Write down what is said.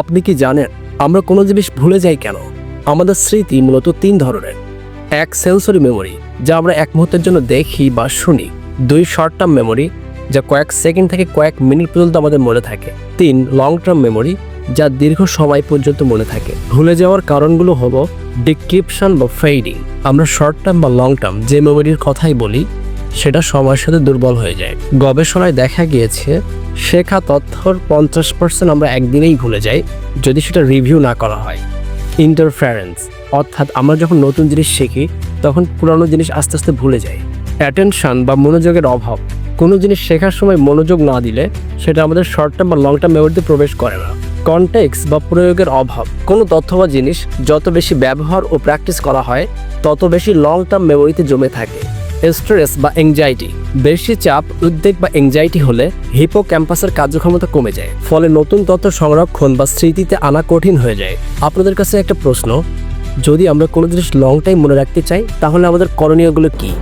আপনি কি জানেন, আমরা কোনো জিনিস ভুলে যাই কেন? আমাদের স্মৃতি মূলত তিন ধরনের। এক সেন্সরি মেমোরি যা আমরা এক মুহূর্তের জন্য দেখি বা শুনি। দুই শর্ট টার্ম মেমোরি যা কয়েক সেকেন্ড থেকে কয়েক মিনিট পর্যন্ত আমাদের মনে থাকে। তিন লং টার্ম মেমোরি যা দীর্ঘ সময় পর্যন্ত মনে থাকে। ভুলে যাওয়ার কারণগুলো হলো ডিক্রিপশন বা ফেডিং আমরা শর্ট টার্ম বা লং টার্ম যে মেমোরির কথাই বলি, সেটা সময়ের সাথে দুর্বল হয়ে যায়। গবেষণায় দেখা গিয়েছে শেখা তথ্যর পঞ্চাশ পার্সেন্ট আমরা একদিনেই ভুলে যাই, যদি সেটা রিভিউ না করা হয়। ইন্টারফারেন্স অর্থাৎ আমরা যখন নতুন জিনিস শিখি, তখন পুরানো জিনিস আস্তে আস্তে ভুলে যাই। অ্যাটেনশন বা মনোযোগের অভাব, কোনো জিনিস শেখার সময় মনোযোগ না দিলে সেটা আমাদের শর্ট টার্ম বা লং টার্ম মেমোরিতে প্রবেশ করে না। কনটেক্স বা প্রয়োগের অভাব, কোনো তথ্য বা জিনিস যত বেশি ব্যবহার ও প্র্যাকটিস করা হয়, তত বেশি লং টার্ম মেমোরিতে জমে থাকে। স্ট্রেস বা এংজাইটি বেশি চাপ, উদ্বেগ বা এংজাইটি হলে হিপো ক্যাম্পাসের কার্যক্ষমতা কমে যায়, ফলে নতুন তথ্য সংরক্ষণ বা স্মৃতিতে আনা কঠিন হয়ে যায়। আপনাদের কাছে একটা প্রশ্ন, যদি আমরা কোনো জিনিস লং টাইম মনে রাখতে চাই, তাহলে আমাদের করণীয়গুলো কী?